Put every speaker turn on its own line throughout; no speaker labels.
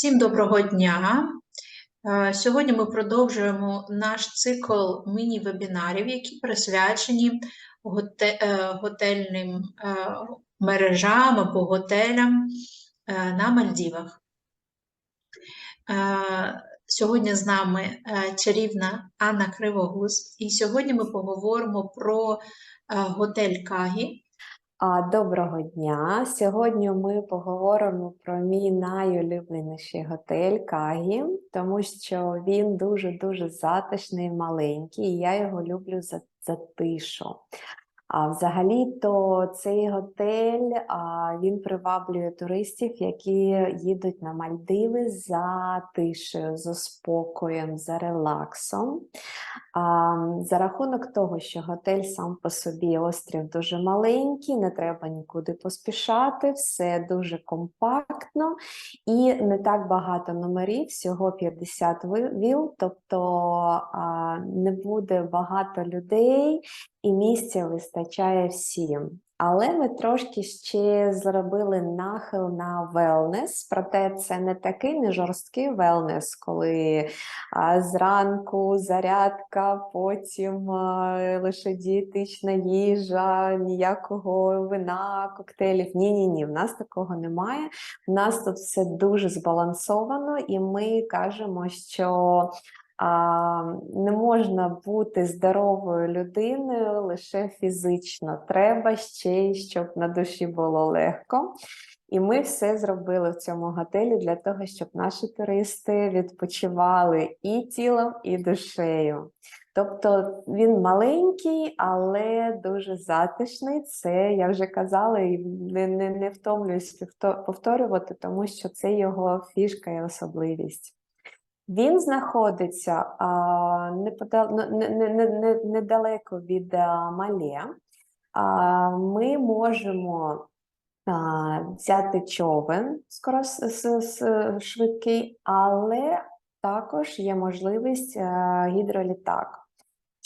Всім доброго дня! Е, Сьогодні ми продовжуємо наш цикл міні-вебінарів, які присвячені е, готельним е, мережам або готелям на Мальдівах. Сьогодні з нами чарівна Анна Кривогуз, і сьогодні ми поговоримо про готель Кагі.
Доброго дня! Сьогодні ми поговоримо про мій найулюбленіший готель Кагі, тому що він дуже-дуже затишний маленький, і я його люблю за, за тишу. А взагалі-то цей готель а, він приваблює туристів, які їдуть на Мальдиви за тишею, за спокоєм, за релаксом. А, за рахунок того, що готель сам по собі острів дуже маленький, не треба нікуди поспішати, все дуже компактно і не так багато номерів, всього 50 ви- віл, тобто а, не буде багато людей і місця вистачає всім. Але ми трошки ще зробили нахил на велнес, проте це не такий не жорсткий велнес, коли а, зранку зарядка, потім а, лише дієтична їжа, ніякого вина, коктейлів. Ні, ні, ні, в нас такого немає. У нас тут все дуже збалансовано, і ми кажемо, що не можна бути здоровою людиною лише фізично. Треба ще й щоб на душі було легко. І ми все зробили в цьому готелі для того, щоб наші туристи відпочивали і тілом, і душею. Тобто він маленький, але дуже затишний. Це я вже казала і не, не, не втомлююсь повторювати, тому що це його фішка і особливість. Він знаходиться ну, не, не, не, не, недалеко від Мале. Ми можемо взяти човен скорос... с- с- швидкий, але також є можливість а, гідролітак.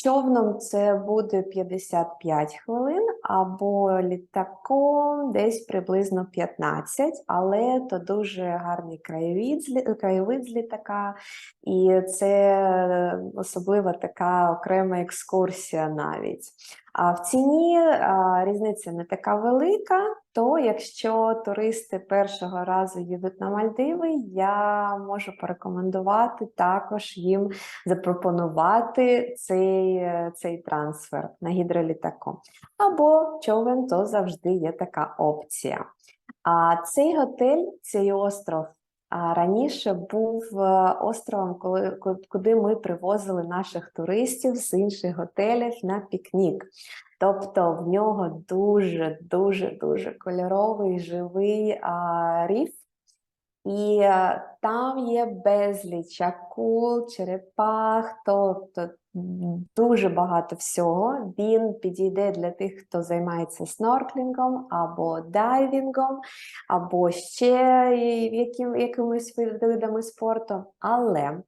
Човном це буде 55 хвилин, або літаком десь приблизно 15, але то дуже гарний краєвид, краєвид з літака, і це е, особлива така окрема екскурсія навіть. А в ціні різниця не така велика, то якщо туристи першого разу їдуть на Мальдиви, я можу порекомендувати також їм запропонувати цей, е, цей трансфер на гідролітаку. Або човен, то завжди є така опція. А цей готель, цей остров. Раніше був е, островом, коли куди ми привозили наших туристів з інших готелів на пікнік. Тобто в нього дуже дуже дуже кольоровий живий а, ріф, і е, там є безліч акул, черепах, тобто дуже багато всього. Він підійде для тих, хто займається снорклінгом або дайвінгом, або ще яким, якимись видами спорту. Але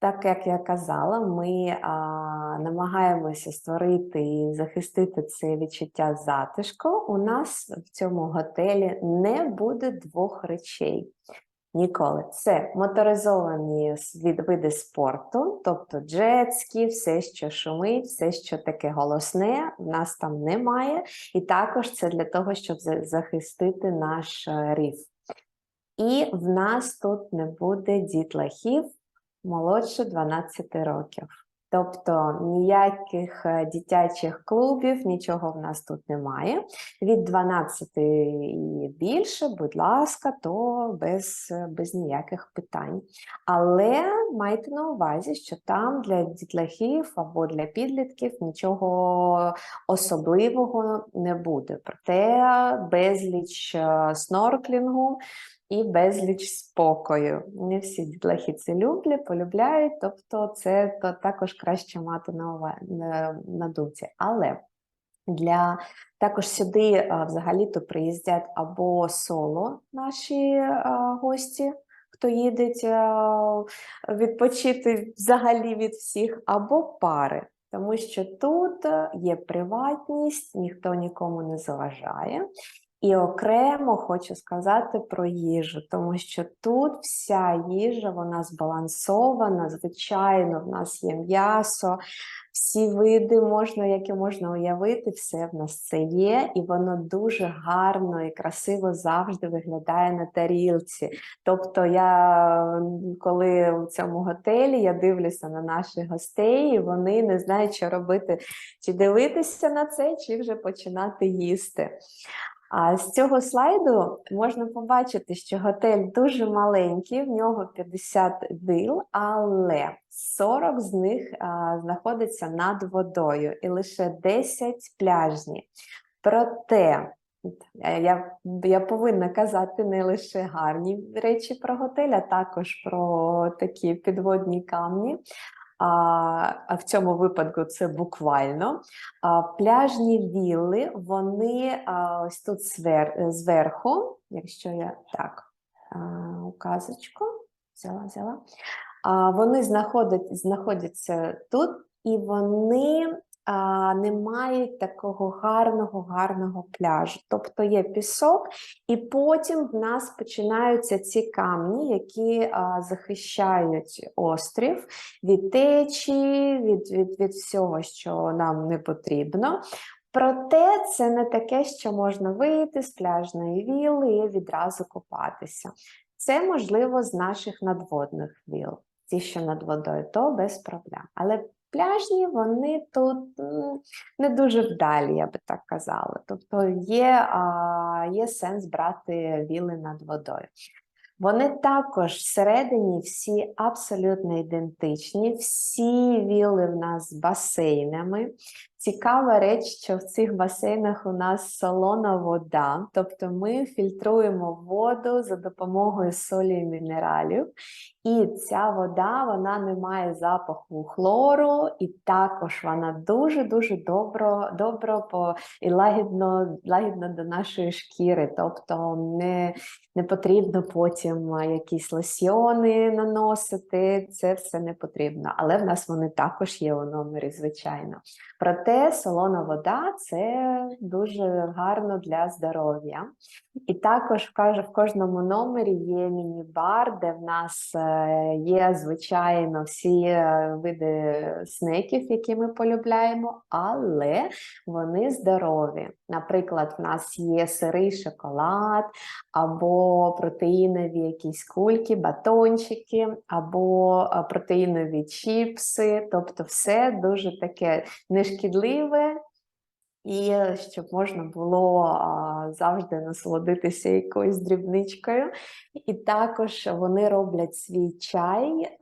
так як я казала, ми а, намагаємося створити і захистити це відчуття затишку. У нас в цьому готелі не буде двох речей. Ніколи. Це моторизовані види спорту, тобто джетські, все, що шумить, все, що таке голосне, в нас там немає. І також це для того, щоб захистити наш е, ріф. І в нас тут не буде дітлахів молодше 12 років. Тобто ніяких е, дитячих клубів, нічого в нас тут немає. Від 12 і більше, будь ласка, то без, е, без ніяких питань. Але майте на увазі, що там для дітлахів або для підлітків нічого особливого не буде. Проте безліч е, снорклінгу і безліч спокою. Не всі дітлахи це люблять, полюбляють, тобто це то також краще мати на, ува- на, думці. Але для також сюди взагалі-то приїздять або соло наші а, гості, хто їде відпочити взагалі від всіх, або пари. Тому що тут є приватність, ніхто нікому не заважає. І окремо хочу сказати про їжу, тому що тут вся їжа вона збалансована. Звичайно, в нас є м'ясо, всі види можна, які можна уявити, все в нас це є, і воно дуже гарно і красиво завжди виглядає на тарілці. Тобто, я коли у цьому готелі я дивлюся на наших гостей, і вони не знають, що робити, чи дивитися на це, чи вже починати їсти. А з цього слайду можна побачити, що готель дуже маленький, в нього 50 вил, але 40 з них знаходиться над водою і лише 10 пляжні. Проте е, я, я повинна казати не лише гарні речі про готель, а також про такі підводні камні. А, в цьому випадку це буквально. Пляжні вілли, вони ось тут звер, зверху, якщо я так, указочку взяла, взяла. Вони знаходять, знаходяться тут, і вони не мають такого гарного, гарного пляжу. Тобто є пісок, і потім в нас починаються ці камні, які захищають острів від течії, від, від, від всього, що нам не потрібно. Проте це не таке, що можна вийти з пляжної віли і відразу купатися. Це можливо з наших надводних віл, ті, що над водою, то без проблем. Але пляжні вони тут не дуже вдалі, я би так казала. Тобто є, є сенс брати віли над водою. Вони також всередині всі абсолютно ідентичні, всі віли в нас з басейнами. Цікава реч, що в цих басейнах у нас солона вода, тобто ми фільтруємо воду за допомогою солі і мінералів. І ця вода вона не має запаху хлору, і також вона дуже-дуже добро, добро по, і лагідно, лагідно до нашої шкіри. Тобто не, не потрібно потім якісь лосьйони наносити, це все не потрібно. Але в нас вони також є у номері, звичайно. Проте солона вода це дуже гарно для здоров'я. І також в кожному номері є міні-бар, де в нас е, є, звичайно, всі е, види снеків, які ми полюбляємо, але вони здорові. Наприклад, в нас є сирий шоколад, або протеїнові якісь кульки, батончики, або е, протеїнові чіпси, тобто все дуже таке нешкідливе, і е, щоб можна було завжди насолодитися якоюсь дрібничкою. І також вони роблять свій чай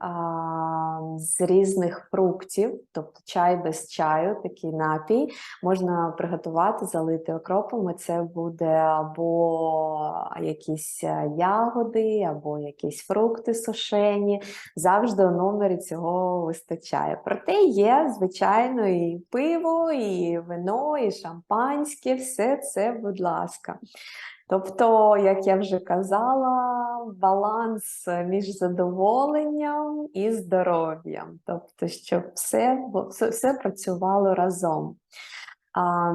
з різних фруктів, тобто чай без чаю, такий напій. Можна приготувати, залити окропом, це буде або якісь е, ягоди, або якісь фрукти сушені. Завжди у номері цього вистачає. Проте є, звичайно, і пиво, і вино, і шампанське, все це, будь ласка. Тобто, як я вже казала, баланс між задоволенням і здоров'ям, тобто, щоб все, все, все працювало разом. А,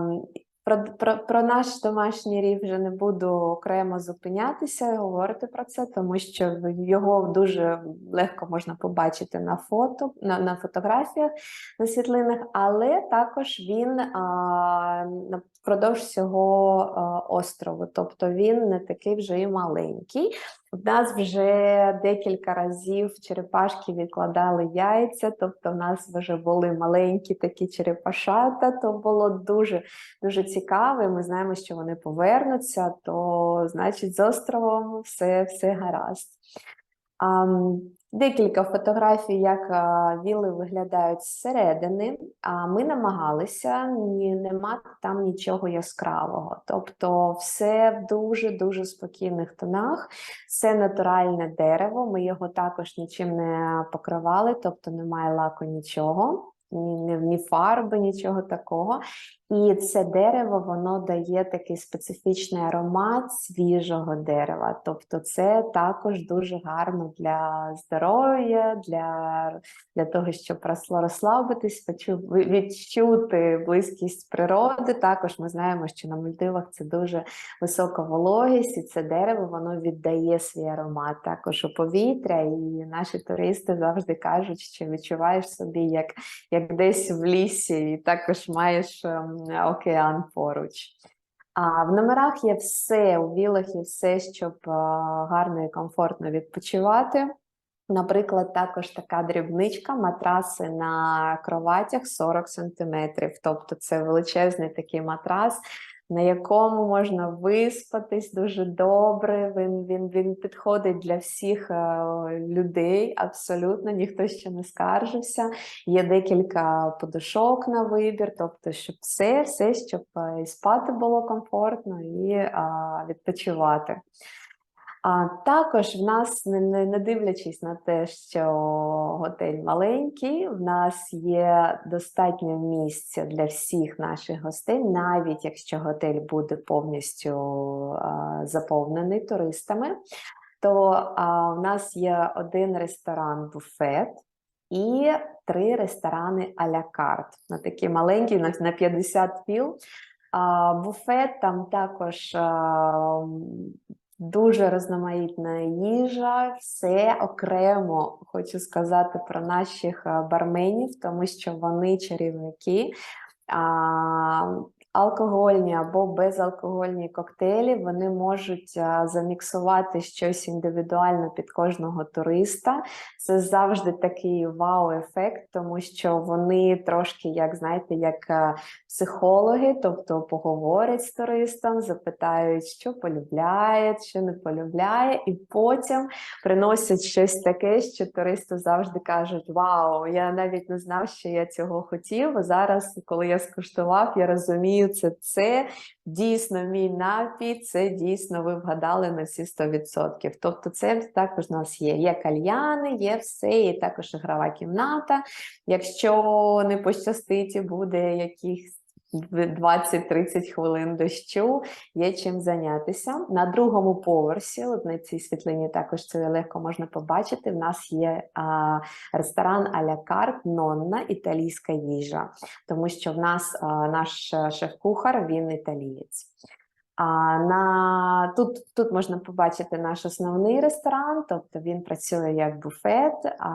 про, про, про наш домашній рів вже не буду окремо зупинятися і говорити про це, тому що його дуже легко можна побачити на фото, на, на фотографіях, на світлинах, але також він а, впродовж всього а, острову, тобто він не такий вже і маленький. В нас вже декілька разів черепашки відкладали яйця, тобто в нас вже були маленькі такі черепашата, то було дуже дуже цікаво. і Ми знаємо, що вони повернуться, то значить з островом все, все гаразд. Декілька фотографій, як віли виглядають зсередини. А ми намагалися не мати там нічого яскравого. Тобто, все в дуже дуже спокійних тонах. Це натуральне дерево. Ми його також нічим не покривали, тобто немає лаку нічого, ні, ні, ні фарби, нічого такого. І це дерево воно дає такий специфічний аромат свіжого дерева. Тобто, це також дуже гарно для здоров'я, для, для того, щоб росло- розслабитись, почу- ви- відчути близькість природи. Також ми знаємо, що на Мальдивах це дуже висока вологість, і це дерево воно віддає свій аромат також у повітря. І наші туристи завжди кажуть, що відчуваєш собі як, як десь в лісі, і також маєш ем, океан поруч. А в номерах є все, у вілах є все, щоб гарно і комфортно відпочивати. Наприклад, також така дрібничка, матраси на кроватях 40 см. Тобто це величезний такий матрас, на якому можна виспатись дуже добре. Він, він, він підходить для всіх е, людей, абсолютно ніхто ще не скаржився. Є декілька подушок на вибір, тобто, щоб все, все, щоб е, і спати було комфортно і а, відпочивати. А також в нас, не, дивлячись на те, що готель маленький, в нас є достатньо місця для всіх наших гостей, навіть якщо готель буде повністю заповнений туристами, то в нас є один ресторан-буфет і три ресторани а-ля карт. На такі маленькі, на, на 50 віл. А, буфет там також дуже різноманітна їжа, все окремо хочу сказати про наших барменів, тому що вони чарівники. Алкогольні або безалкогольні коктейлі вони можуть заміксувати щось індивідуально під кожного туриста. Це завжди такий вау-ефект, тому що вони трошки, як знаєте, як е, психологи, тобто поговорять з туристом, запитають, що полюбляє, що не полюбляє, і потім приносять щось таке, що туристи завжди кажуть: Вау, я навіть не знав, що я цього хотів. Зараз, коли я скуштував, я розумію, це це дійсно мій напій, це дійсно ви вгадали на всі 100%. Тобто, це також у нас є. Є кальяни, є все, і також ігрова кімната. Якщо не пощастить і буде якихось 20-30 хвилин дощу, є чим зайнятися. На другому поверсі, от на цій світлині також це легко можна побачити. В нас є а, ресторан а-ля карт Нонна італійська їжа, тому що в нас а, наш шеф-кухар, він італієць. А на тут, тут можна побачити наш основний ресторан, тобто він працює як буфет а,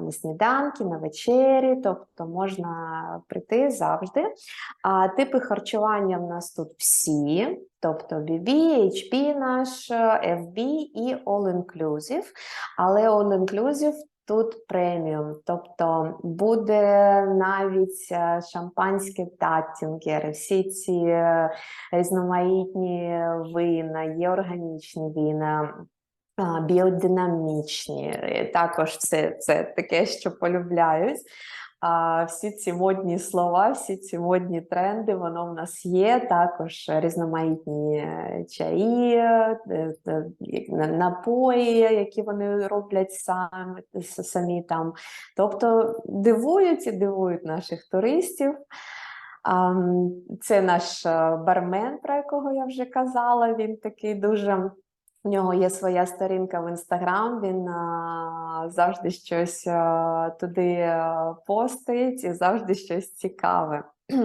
на сніданки, на вечері, тобто можна прийти завжди. А типи харчування в нас тут всі, тобто BB, HP наш, FB і All Inclusive. Але All Inclusive тут преміум, тобто буде навіть е, шампанське таттінгери, всі ці е, різноманітні вина, є органічні вина. Біодинамічні, також це, це таке, що полюбляють. А всі ці модні слова, всі ці модні тренди, воно в нас є. Також різноманітні е, чаї, е, е, напої, які вони роблять самі, самі там. Тобто дивують і дивують наших туристів. Це наш бармен, про якого я вже казала. Він такий дуже. У нього є своя сторінка в інстаграм, він а, завжди щось а, туди а, постить і завжди щось цікаве.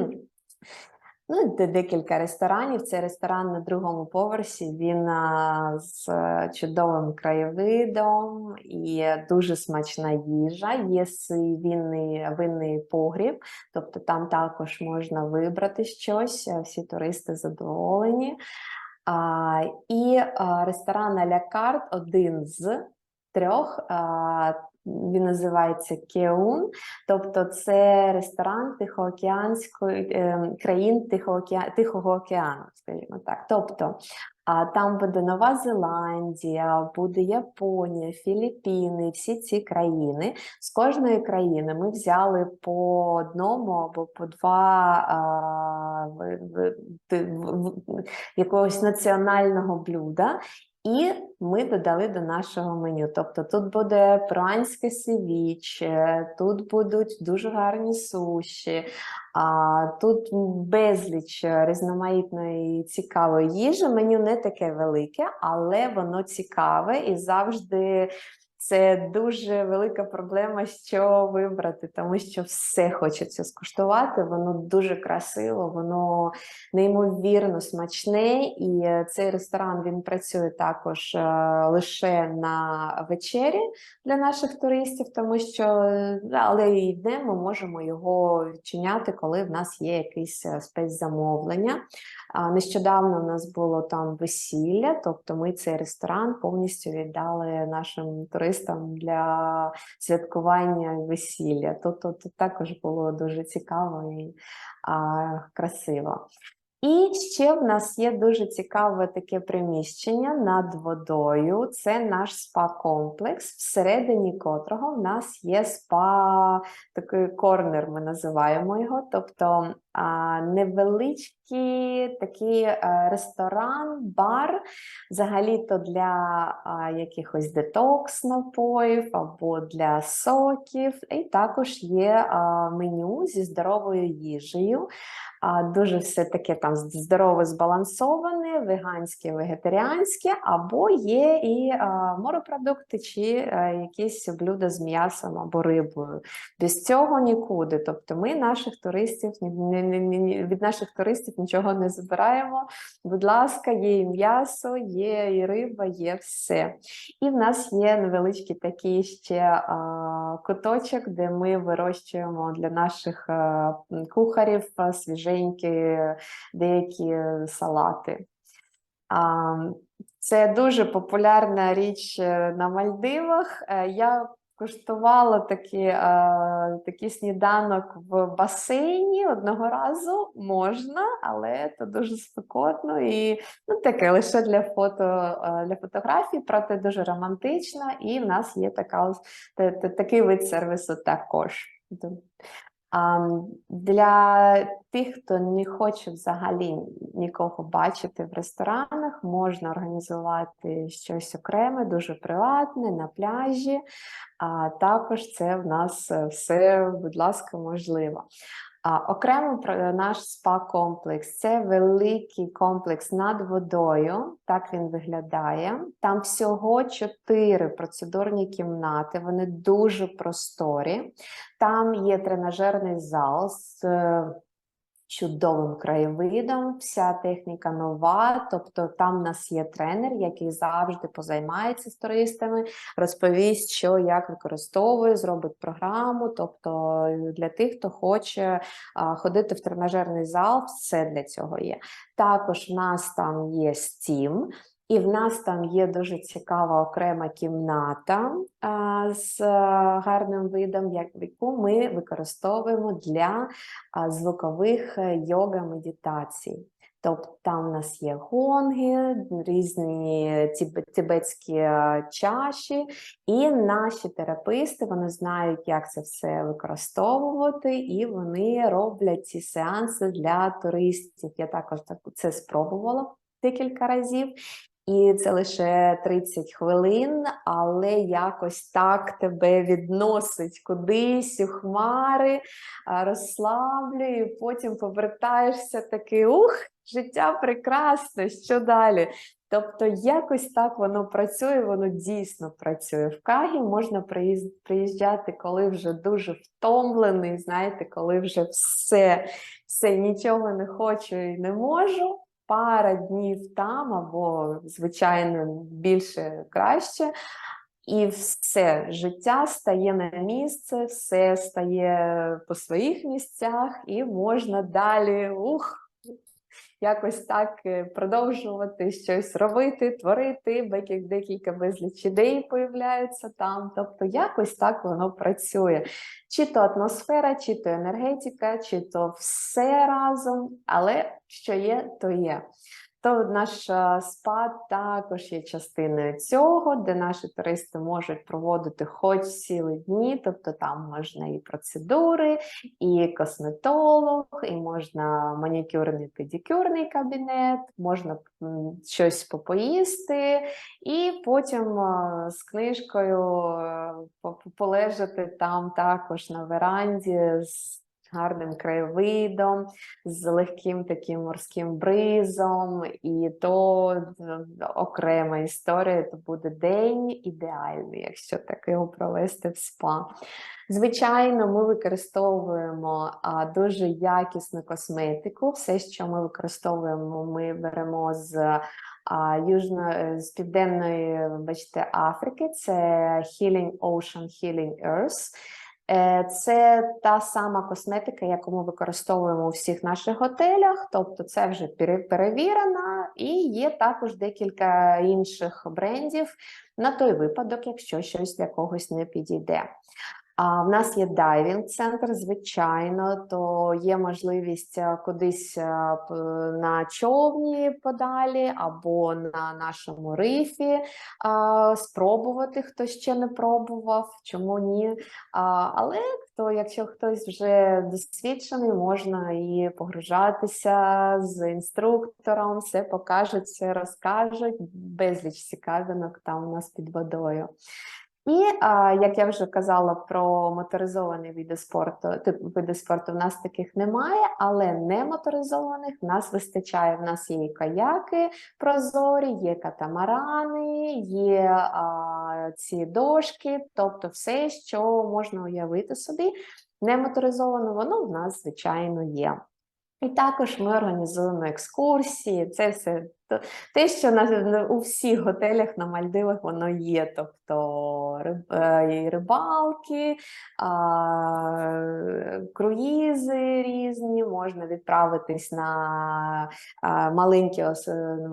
Ну, де декілька ресторанів. Це ресторан на другому поверсі. Він а, з е, чудовим краєвидом і дуже смачна їжа. Є свій винний, винний погріб, тобто там також можна вибрати щось. е, Всі туристи задоволені. І ресторан «А-ля карт один з трьох. Він називається Кеун, тобто це ресторан Тихоокеанської е, країн Тихоокеа... Тихого океану, скажімо так. Тобто а там буде Нова Зеландія, буде Японія, Філіппіни, всі ці країни. З кожної країни ми взяли по одному або по два в- якогось національного блюда. І ми додали до нашого меню. Тобто тут буде пранське севіче, тут будуть дуже гарні суші, а, тут безліч різноманітної цікавої їжі. Меню не таке велике, але воно цікаве і завжди. Це дуже велика проблема, що вибрати, тому що все хочеться скуштувати. Воно дуже красиво, воно неймовірно смачне, і е, цей ресторан він працює також е, лише на вечері для наших туристів, тому що е, але і днем ми можемо його відчиняти, коли в нас є якесь спецзамовлення. Нещодавно у нас було там весілля, тобто ми цей ресторан повністю віддали нашим туристам для святкування весілля. Тут, тут, також було дуже цікаво і а, красиво. І ще в нас є дуже цікаве таке приміщення над водою. Це наш спа-комплекс, всередині котрого в нас є спа, такий корнер, ми називаємо його. Тобто невеличкий такий е, ресторан, бар, взагалі-то для якихось детокс напоїв або для соків. І також є меню зі здоровою їжею. Дуже все таке там здорове, збалансоване, веганське, вегетаріанське, або є і морепродукти, чи якісь блюда з м'ясом або рибою. Без цього нікуди. Тобто ми наших туристів ні- від наших туристів нічого не забираємо. Будь ласка, є і м'ясо, є і риба, є все. І в нас є невеличкий такий ще а, куточок, де ми вирощуємо для наших а, кухарів а, свіженькі деякі салати. А, це дуже популярна річ е, на Мальдивах. Е, Такі, е, такий сніданок в басейні одного разу. Можна, але це дуже спекотно. І ну, таке лише для фото е, для фотографій, проте дуже романтично, і в нас є така ось та- та- такий вид сервісу також. Для тих, хто не хоче взагалі нікого бачити в ресторанах, можна організувати щось окреме, дуже приватне на пляжі. А також це в нас е, все, будь ласка, можливо. Окремо про наш спа-комплекс. Це великий комплекс над водою. Так він виглядає. Там всього чотири процедурні кімнати. Вони дуже просторі. Там є тренажерний зал з е, чудовим краєвидом, вся техніка нова. Тобто там в нас є тренер, який завжди позаймається з туристами, розповість, що як використовує, зробить програму. Тобто для тих, хто хоче ходити в тренажерний зал, все для цього є. Також в нас там є Steam, і в нас там є дуже цікава окрема кімната з е, гарним видом, як яку ми використовуємо для звукових е, йога-медитацій. Тобто там у нас є гонги, різні тибетські е, чаші, і наші терапевти вони знають, як це все використовувати, і вони роблять ці сеанси для туристів. Я також це спробувала декілька разів. І це лише 30 хвилин, але якось так тебе відносить кудись у хмари, розслаблює, потім повертаєшся такий ух, життя прекрасне, що далі? Тобто, якось так воно працює, воно дійсно працює. В Кагі можна приїжджати, коли вже дуже втомлений, знаєте, коли вже все, все нічого не хочу і не можу. Пара днів там, або, звичайно, більше краще. І все життя стає на місце, все стає по своїх місцях, і можна далі ух, якось так е, продовжувати щось робити, творити, декілька, безліч ідей появляються там. Тобто, якось так воно працює. Чи то атмосфера, чи то енергетика, чи то все разом, але що є, то є. То наш е, спа також є частиною цього, де наші туристи можуть проводити хоч цілі дні, тобто там можна і процедури, і косметолог, і можна манікюрний педикюрний кабінет, можна щось попоїсти, і потім е, з книжкою е, полежати там також на веранді з гарним краєвидом, з легким таким морським бризом, і то е, окрема історія, то буде день ідеальний, якщо так його провести в спа. Звичайно, ми використовуємо дуже якісну косметику. Все, що ми використовуємо, ми беремо з а, южно, е, з південної, бачите, Африки. Це Healing Ocean, Healing Earth. Е, Це та сама косметика, яку ми використовуємо у всіх наших готелях, тобто це вже перевірена, і є також декілька інших брендів на той випадок, якщо щось для когось не підійде. А в нас є дайвінг-центр, звичайно, то є можливість е, кудись е, на човні подалі або на нашому рифі а, спробувати, хто ще не пробував, чому ні. Але хто, якщо хтось вже досвідчений, можна і погружатися з інструктором, все покажуть, все розкажуть, безліч цікавинок там у нас під водою. І як я вже казала про моторизовані види спорту, типу види спорту в нас таких немає, але не моторизованих в нас вистачає. В нас є і каяки прозорі, є катамарани, є а, ці дошки, тобто все, що можна уявити собі. Не моторизовано, воно в нас, звичайно, є. І також ми організуємо екскурсії. Це все те, що на, у всіх готелях на Мальдивах воно є. Тобто і рибалки, круїзи різні, можна відправитись на маленький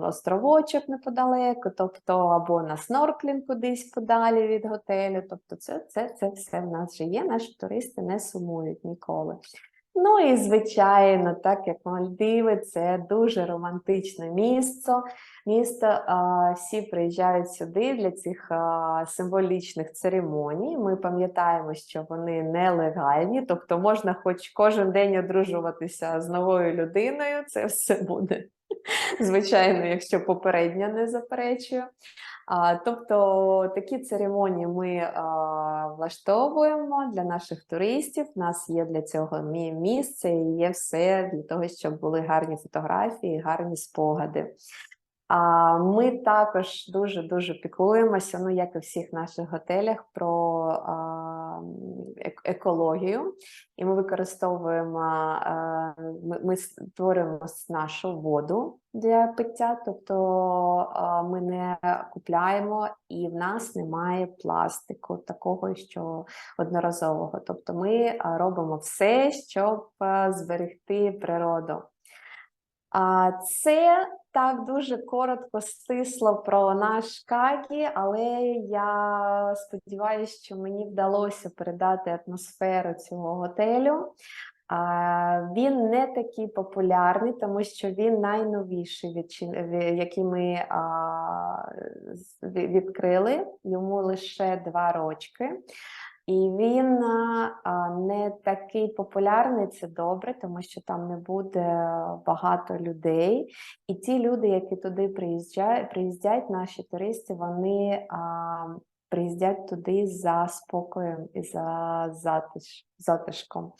островочок неподалеку, тобто або на снорклінг кудись подалі від готелю. Тобто, це, це, це все в нас вже є. Наші туристи не сумують ніколи. Ну і звичайно, так як Мальдиви, це дуже романтичне. Місто а, всі приїжджають сюди для цих символічних церемоній. Ми пам'ятаємо, що вони нелегальні, тобто можна хоч кожен день одружуватися з новою людиною. Це все буде звичайно, якщо попередня не заперечує. Тобто такі церемонії ми влаштовуємо для наших туристів. У нас є для цього мі- місце і є все для того, щоб були гарні фотографії, гарні спогади. Ми також дуже дуже піклуємося, ну як і всіх наших готелях, про екологію, і ми використовуємо, ми створюємо нашу воду для пиття, тобто ми не купляємо, і в нас немає пластику, такого, що одноразового. Тобто ми робимо все, щоб зберегти природу. Це так дуже коротко, стисло про наш Какі, але я сподіваюся, що мені вдалося передати атмосферу цього готелю. Він не такий популярний, тому що він найновіший, відчин- ві- який ми відкрили. Йому лише два рочки. І він а, не такий популярний, це добре, тому що там не буде багато людей. І ті люди, які туди приїжджають, приїздять, наші туристи, вони приїздять туди за спокоєм і за затиш, затишком.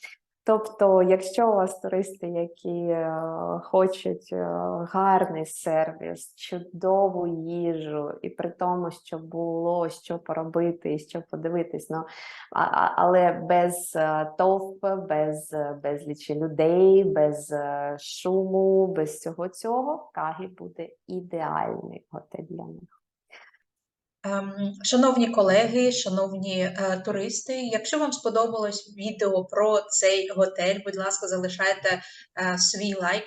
Тобто, якщо у вас туристи, які е, хочуть е, гарний сервіс, чудову їжу, і при тому, щоб було що поробити і що подивитись, ну, але без е, товпи, без безлічі людей, без шуму, без всього цього, Кагі буде ідеальний готель для них.
Ем, Шановні колеги, шановні е, туристи, якщо вам сподобалось відео про цей готель, будь ласка, залишайте е, свій лайк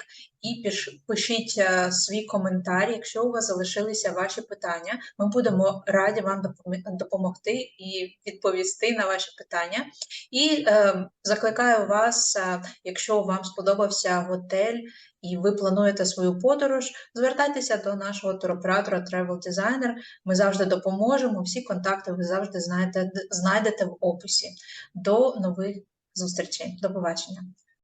і пишіть е, свій коментар, якщо у вас залишилися ваші питання. Ми будемо раді вам допомогти і відповісти на ваші питання. І е, закликаю вас, е, якщо вам сподобався готель і ви плануєте свою подорож, звертайтеся до нашого туроператора Travel Designer. Ми завжди допоможемо. Всі контакти ви завжди знаєте, знайдете в описі. До нових зустрічей. До побачення.